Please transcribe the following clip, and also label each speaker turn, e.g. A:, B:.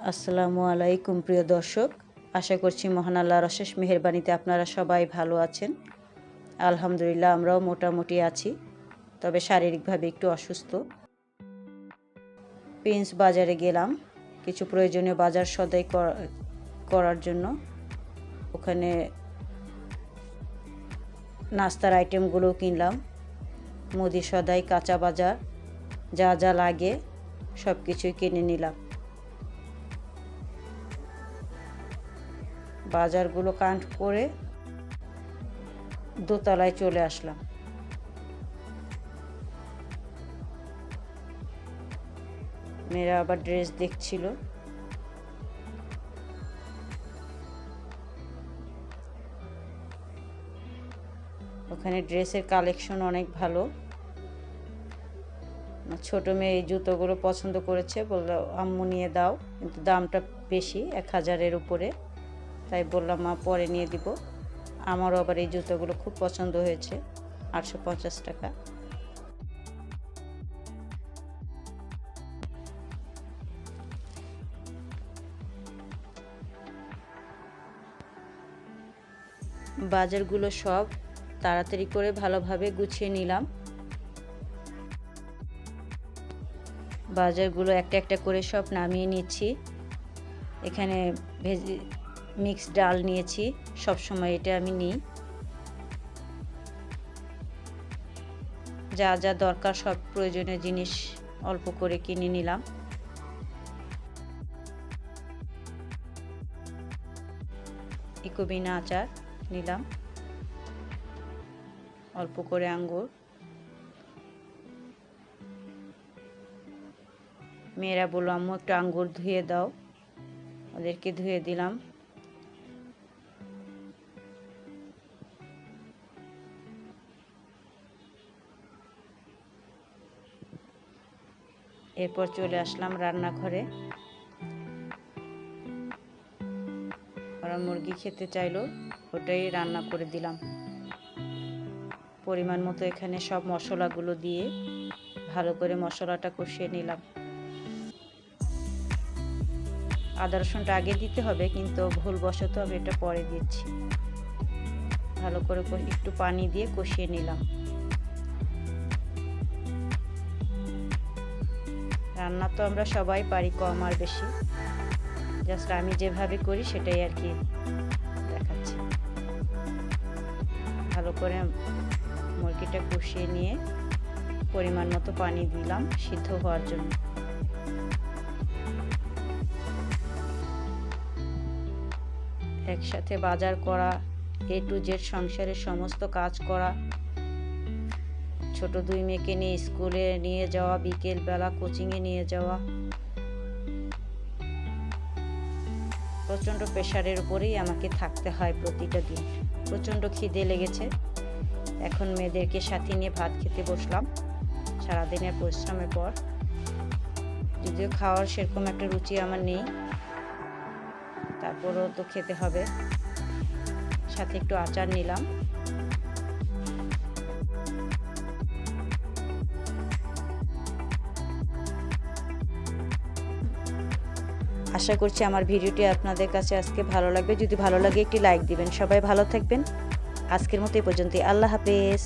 A: আসসালামু আলাইকুম, প্রিয় দর্শক। আশা করছি মহান আল্লাহর অশেষ মেহেরবানিতে আপনারা সবাই ভালো আছেন। আলহামদুলিল্লাহ, আমরাও মোটামুটি আছি, তবে শারীরিকভাবে একটু অসুস্থ। প্রিন্স বাজারে গেলাম, কিছু প্রয়োজনীয় বাজার সদাই করা- করার জন্য। ওখানে নাস্তার আইটেমগুলো কিনলাম, মুদি সদাই, কাঁচা বাজার, যা যা লাগে সব কিছুই কিনে নিলাম। বাজারগুলো কাউন্ট করে দোতলায় চলে আসলাম। মেয়েরা আবার ড্রেস দেখছিল। ওখানে ড্রেসের কালেকশন অনেক ভালো। ছোট মেয়ে এই জুতোগুলো পছন্দ করেছে, বলল, আম্মু নিয়ে দাও। কিন্তু দামটা বেশি, এক হাজারের উপরে। তাই বললাম, মা, পরে নিয়ে দিব। আমারও আবার এই জুতোগুলো খুব পছন্দ হয়েছে, আটশো পঞ্চাশ টাকা। বাজারগুলো সব তাড়াতাড়ি করে ভালোভাবে গুছিয়ে নিলাম। বাজারগুলো একটা একটা করে সব নামিয়ে নিচ্ছি। এখানে ভেজি মিক্স ডাল নিয়েছি সব সময় এটা আমি নিই। যা যা দরকার, সব প্রয়োজনীয় জিনিস অল্প করে কিনে নিলাম। ইকোবিনা আচার নিলাম। অল্প করে আঙ্গুর। মেয়েরা বলল, আম্মু, একটু আঙ্গুর ধুয়ে দাও। ওদেরকে ধুয়ে দিলাম। এরপর চলে আসলাম রান্নাঘরে। ওরা মুরগি খেতে চাইলো, ওটাই রান্না করে দিলাম। পরিমাণ মতো এখানে সব মশলাগুলো দিয়ে ভালো করে মশলাটা কষিয়ে নিলাম। আদা রসুনটা আগে দিতে হবে, কিন্তু ভুলবশত আমি এটা পরে দিচ্ছি। ভালো করে একটু পানি দিয়ে কষিয়ে নিলাম। রান্না তো আমরা সবাই পারি কম আর বেশি। জাস্ট আমি যেভাবে করি সেটাই আর কি দেখাচ্ছি। ভালো করে মুরগিটা কষিয়ে নিয়ে পরিমাণ মতো পানি দিলাম সিদ্ধ হওয়ার জন্য। একসাথে বাজার করা এ টু জেড সংসারের সমস্ত কাজ করা ছোট দুই মেয়েকে নিয়ে স্কুলে নিয়ে যাওয়া, বিকেল বেলা কোচিংয়ে নিয়ে যাওয়া। প্রচণ্ড প্রেশারের উপরেই আমাকে থাকতে হয় প্রতিটা দিন। প্রচণ্ড খিদে লেগেছে। এখন মেয়েদেরকে সাথে নিয়ে ভাত খেতে বসলাম সারাদিনের পরিশ্রমের পর। যদিও খাওয়ার সেরকম একটা রুচি আমার নেই, তারপরও তো খেতে হবে। সাথে একটু আচার নিলাম। আশা করছি আমার ভিডিওটি আপনাদের কাছে আজকে ভালো লাগবে। যদি ভালো লাগে একটি লাইক দিবেন। সবাই ভালো থাকবেন। আজকের মতো এই পর্যন্ত আল্লাহ হাফেজ।